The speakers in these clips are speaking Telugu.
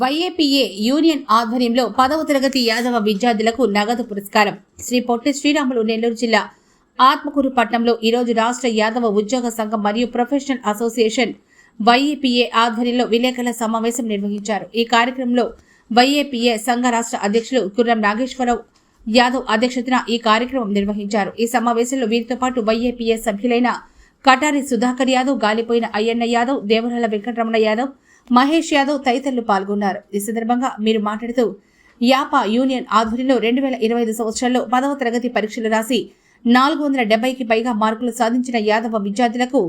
వైఏపీఏ యూనియన్ ఆధ్వర్యంలో పదవ తరగతి యాదవ విద్యార్థులకు నగదు పురస్కారం. శ్రీ పొట్టి శ్రీరాములు నెల్లూరు జిల్లా ఆత్మకూరు పట్టణంలో ఈరోజు రాష్ట్ర యాదవ ఉద్యోగ సంఘం మరియు ప్రొఫెషనల్ అసోసియేషన్ వైఏపీఏ ఆధ్వర్యంలో విలేకరుల సమావేశం నిర్వహించారు. ఈ కార్యక్రమంలో వైఏపీఏ సంఘ రాష్ట్ర అధ్యక్షులు కుర్రం నాగేశ్వరరావు యాదవ్ అధ్యక్షతన ఈ కార్యక్రమం నిర్వహించారు. ఈ సమావేశంలో వీరితో పాటు వైఏపీఏ సభ్యులైన కటారి సుధాకర్ యాదవ్ గాలిపోయిన అయ్యన్న యాదవ్ దేవరాల వెంకటరమణ యాదవ్ మహేష్ యాదవ్ తదితరులు పాల్గొన్నారు. ఈ సందర్భంగా మీరు మాట్లాడుతూ యాపా యూనియన్ ఆధ్వర్యంలో రెండు వేల ఇరవై ఐదు సంవత్సరంలో పదవ తరగతి పరీక్షలు రాసి నాలుగు వందల డెబ్బైకి పైగా మార్కులు సాధించిన యాదవ విద్యార్థులకు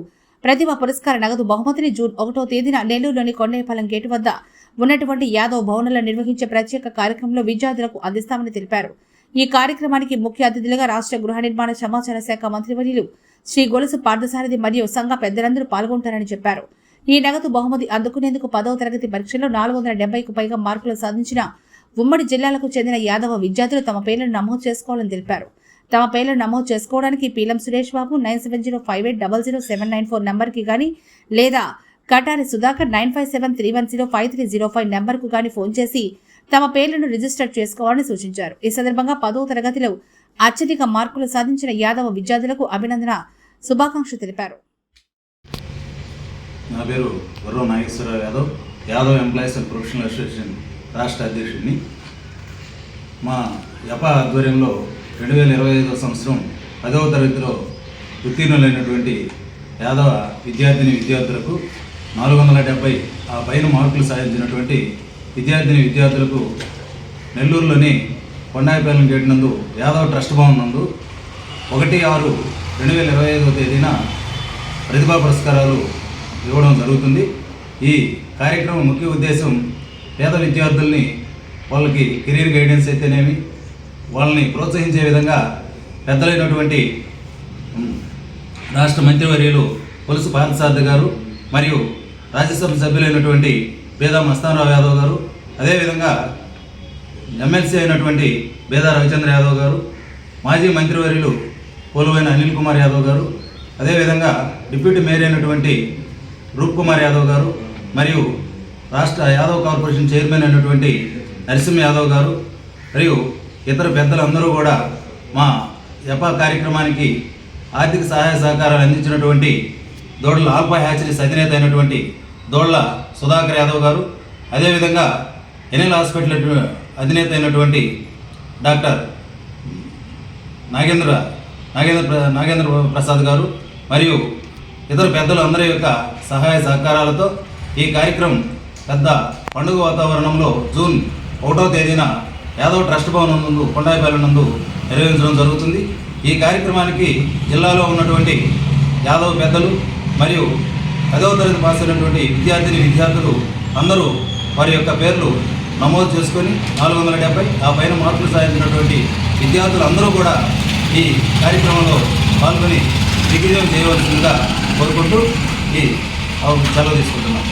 ప్రతిభ పురస్కార నగదు బహుమతిని జూన్ ఒకటో తేదీన నెల్లూరులోని కొండేపాలెం గేటు వద్ద ఉన్నటువంటి యాదవ్ భవనంలో నిర్వహించే ప్రత్యేక కార్యక్రమంలో విద్యార్థులకు అందిస్తామని తెలిపారు. ఈ కార్యక్రమానికి ముఖ్య అతిథులుగా రాష్ట్ర గృహ నిర్మాణ సమాచార శాఖ మంత్రివర్యులు శ్రీ గొలుసు పార్థసారథి మరియు సంఘ పెద్దలందరూ పాల్గొంటారని చెప్పారు. ఈ నగదు బహుమతి అందుకునేందుకు పదవ తరగతి పరీక్షలో నాలుగు వందల డెబ్బైకు పైగా మార్కులు సాధించిన ఉమ్మడి జిల్లాలకు చెందిన యాదవ విద్యార్థులు తమ పేర్లను నమోదు చేసుకోవాలని తెలిపారు. తమ పేర్లను నమోదు చేసుకోవడానికి Peelam Suresh Babu nine seven zero five eight double zero seven nine four నెంబర్కి కానీ లేదా Katari Sudhakar nine five seven three one zero five three zero five నెంబర్కు కానీ ఫోన్ చేసి తమ పేర్లను రిజిస్టర్ చేసుకోవాలని సూచించారు. ఈ సందర్భంగా పదవ తరగతిలో అత్యధిక మార్కులు సాధించిన యాదవ విద్యార్థులకు అభినందన శుభాకాంక్షలు తెలిపారు. నా పేరు Gurram Nageswara Rao Yadav. Yadav employees and professional association రాష్ట్ర అధ్యక్షుడిని. మా యప ఆధ్వర్యంలో రెండు వేల ఇరవై ఐదో సంవత్సరం పదవ తరగతిలో ఉత్తీర్ణులైనటువంటి యాదవ విద్యార్థిని విద్యార్థులకు నాలుగు వందల డెబ్బై ఆ పైన మార్కులు సాధించినటువంటి విద్యార్థిని విద్యార్థులకు నెల్లూరులోని కొండాయిపాలెం గేట్ నందు యాదవ్ ట్రస్ట్ భవన్ నందు ఒకటి ఆరు రెండు వేల ఇరవై ఐదవ తేదీన ప్రతిభా పురస్కారాలు ఇవ్వడం జరుగుతుంది. ఈ కార్యక్రమం ముఖ్య ఉద్దేశం పేద విద్యార్థుల్ని వాళ్ళకి కెరీర్ గైడెన్స్ అయితేనేమి వాళ్ళని ప్రోత్సహించే విధంగా పెద్దలైనటువంటి రాష్ట్ర మంత్రివర్యులు పులుసు పార్థసారథి గారు మరియు రాజ్యసభ సభ్యులైనటువంటి బేదా మస్తానరావు యాదవ్ గారు అదేవిధంగా ఎమ్మెల్సీ అయినటువంటి బేదా రవిచంద్ర యాదవ్ గారు మాజీ మంత్రివర్యులు పోలువైన అనిల్ కుమార్ యాదవ్ గారు అదేవిధంగా డిప్యూటీ మేయర్ అయినటువంటి రూప్ కుమార్ యాదవ్ గారు మరియు రాష్ట్ర యాదవ్ కార్పొరేషన్ చైర్మన్ అయినటువంటి నరసింహ యాదవ్ గారు మరియు ఇతర పెద్దలందరూ కూడా మా యపా కార్యక్రమానికి ఆర్థిక సహాయ సహకారాలు అందించినటువంటి దోడల ఆల్పా హ్యాచరీస్ అధినేత అయినటువంటి దోడ్ల సుధాకర్ యాదవ్ గారు అదేవిధంగా ఎన్ఎల్ హాస్పిటల్ అధినేత అయినటువంటి డాక్టర్ నాగేంద్ర నాగేంద్ర నాగేంద్ర ప్రసాద్ గారు మరియు ఇతర పెద్దలు అందరి యొక్క సహాయ సహకారాలతో ఈ కార్యక్రమం పెద్ద పండుగ వాతావరణంలో జూన్ ఒకటో తేదీన యాదవ్ ట్రస్ట్ భవన్ నందు కొండాయిపల్లె నందు నిర్వహించడం జరుగుతుంది. ఈ కార్యక్రమానికి జిల్లాలో ఉన్నటువంటి యాదవ్ పెద్దలు మరియు పదవ తరగతి పాస్ అయినటువంటి విద్యార్థిని విద్యార్థులు అందరూ వారి యొక్క పేర్లు నమోదు చేసుకొని నాలుగు వందల డెబ్బై ఆ పైన మార్కులు సాధించినటువంటి విద్యార్థులు అందరూ కూడా ఈ కార్యక్రమంలో పాల్గొని దిగ్విజయం చేయవలసిందిగా కోరుకుంటూ ఈ సెలవు తీసుకుంటున్నాను